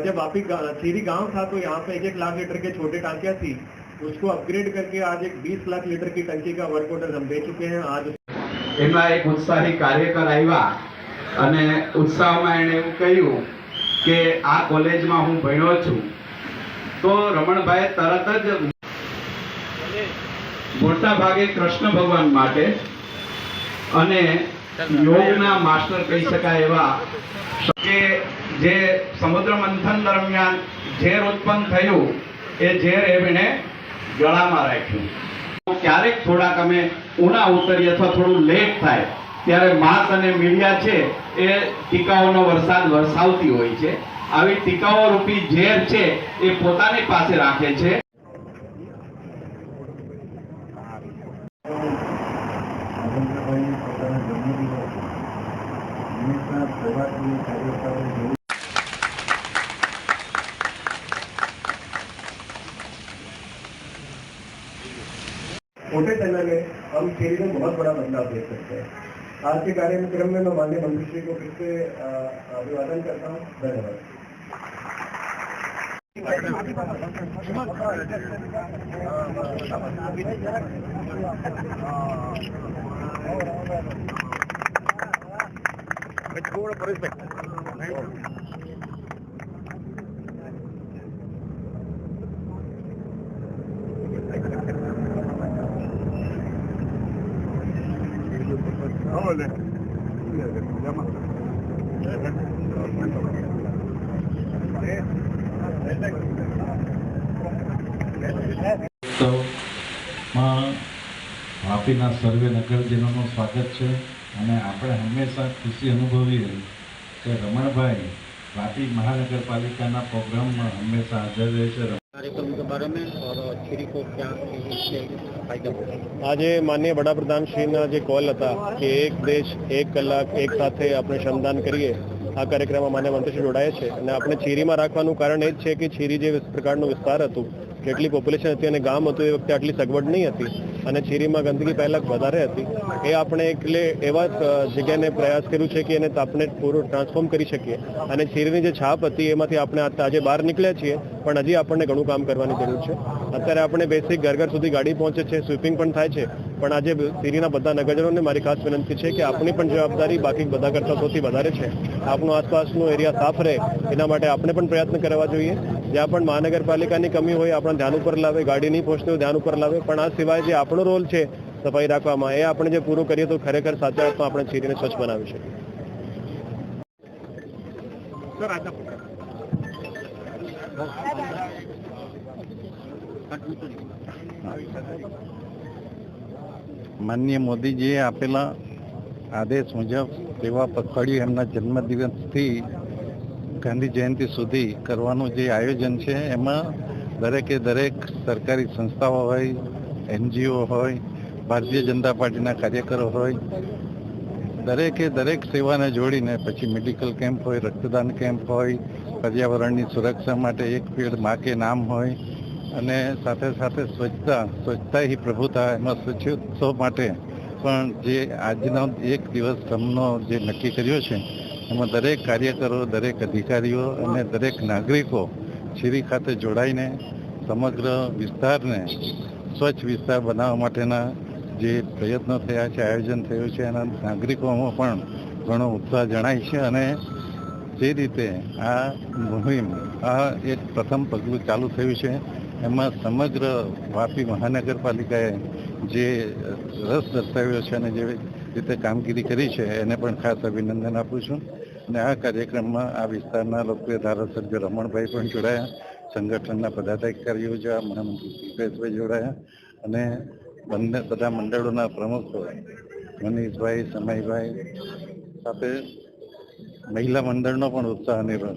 जब वापी गा- सीरी गांव था तो यहाँ पे एक एक लाख लीटर के छोटे टांकियां थी उसको अपग्रेड करके आज एक 20 लाख लीटर की टंकी का वर्क ऑर्डर हम दे चुके हैं आज એમાં એક ઉત્સાહી કાર્યકર આવ્યા અને ઉત્સાહમાં એણે એવું કહ્યું કે આ કોલેજમાં હું ભણ્યો છું તો રમણભાઈ તરત જ મોટા ભાગે કૃષ્ણ ભગવાન માટે અને યોગના માસ્ટર કહી શકાય એવા કે જે સમુદ્ર મંથન દરમિયાન ઝેર ઉત્પન્ન થયું, એ ઝેર એમણે ગળામાં રાખ્યું. ક્યારેક થોડાક અમે ઉણા ઉતરીએ અથવા થોડું લેટ થાય, ત્યારે માસ અને મીડિયા છે, એ ટીકાઓનો વરસાદ વરસાવતી હોય છે. આવી ટીકાઓ રૂપી ઝેર છે, એ પોતાની પાસે રાખે છે. પ્રવાસી કાર્યકરો જેવું छोटे समय में हम खेल में बहुत बड़ा बदलाव देख सकते हैं आज के कार्यक्रम में मैं माननीय मंत्री श्री को फिर से अ, अभिवादन करता हूँ धन्यवाद ઉત્સવમાં વાપીના સર્વે નગરજનોનું સ્વાગત છે. અને આપણે હંમેશા ખુશી અનુભવીએ કે રમણભાઈ વાપી મહાનગરપાલિકાના પ્રોગ્રામમાં હંમેશા હાજર રહે છે कार्यक्रम के बारे में और खीरी को क्या इससे फायदा होगा આજે માનનીય વડાપ્રધાન શ્રીના જે કોલ હતા કે એક દેશ એક કલાક એક સાથે આપણે શ્રમદાન કરીએ આ કાર્યક્રમમાં માન્ય મંત્રીશ્રી જોડાયા છે અને આપણે ચીરીમાં રાખવાનું કારણ એ જ છે કે ચીરી જે પ્રકારનું વિસ્તાર હતું જેટલી પોપ્યુલેશન હતી અને ગામ હતું એ વખતે આટલી સગવડ નહીં હતી. અને ચીરીમાં ગંદકી પહેલાં વધારે હતી. એ આપણે એટલે એવા જગ્યાને પ્રયાસ કર્યું છે કે એને આપણે પૂરું ટ્રાન્સફોર્મ કરી શકીએ. અને ચીરીની જે છાપ હતી એમાંથી આપણે આજે બહાર નીકળ્યા છીએ. પણ હજી આપણને ઘણું કામ કરવાની જરૂર છે. અત્યારે આપણે બેસિક ઘર ઘર સુધી ગાડી પહોંચે છે. સ્વીપિંગ પણ થાય છે. પણ આજે સિરીના બધા નગરજનોને મારી ખાસ વિનંતી છે કે આપણી પણ જવાબદારી બાકી બધા કરતાં સૌથી વધારે છે. આપણો આસપાસનો એરિયા સાફ રહે એના માટે આપણે પણ પ્રયત્ન કરવા જોઈએ. જ્યાં પણ મહાનગરપાલિકાની કમી હોય આપણા ધ્યાન ઉપર લાવે ગાડી નહીં પહોંચતી હોય ધ્યાન ઉપર લાવે પણ આ સિવાય જે આપણો રોલ છે સફાઈ રાખવામાં એ આપણે જે પૂરું કરીએ તો ખરેખર સાચા અર્થમાં આપણે ચીરીને સ્વચ્છ બનાવી શકીએ. માનનીય મોદીજીએ આપેલા આદેશ મુજબ સેવા પખવાડિયું એમના જન્મદિવસથી ગાંધી જયંતિ સુધી કરવાનું જે આયોજન છે, એમાં દરેકે દરેક સરકારી સંસ્થાઓ હોય, એનજીઓ હોય, ભારતીય જનતા પાર્ટીના કાર્યકરો હોય, દરેકે દરેક સેવાને જોડીને પછી મેડિકલ કેમ્પ હોય, રક્તદાન કેમ્પ હોય, પર્યાવરણની સુરક્ષા માટે એક પેડ મા કે નામ હોય અને સાથે સાથે સ્વચ્છતા સ્વચ્છતા હી પ્રભુતા એમાં સ્વચ્છોત્સવ માટે પણ જે આજનો એક દિવસ શ્રમનો જે નક્કી કર્યો છે, એમાં દરેક કાર્યકરો, દરેક અધિકારીઓ અને દરેક નાગરિકો શિરી ખાતે જોડાઈને સમગ્ર વિસ્તારને સ્વચ્છ વિસ્તાર બનાવવા માટેના જે પ્રયત્નો થયા છે, આયોજન થયું છે, એના નાગરિકોમાં પણ ઘણો ઉત્સાહ જણાય છે અને જે રીતે આ મુહિમ, આ એક પ્રથમ પગલું ચાલુ થયું છે એમાં સમગ્ર વાપી મહાનગરપાલિકાએ જે રસ દર્શાવ્યો છે અને જે રીતે કામગીરી કરી છે, એને પણ ખાસ અભિનંદન આપું છું. અને આ કાર્યક્રમમાં આ વિસ્તારના લોકપ્રિય ધારાસભ્ય રમણભાઈ પણ જોડાયા, સંગઠનના પદાધિકારીઓ જોયા મહામંત્રી કલ્પેશભાઈ જોડાયા અને બંને બધા મંડળોના પ્રમુખો મનીષભાઈ, સમયભાઈ સાથે મહિલા મંડળનો પણ ઉત્સાહ અનેરો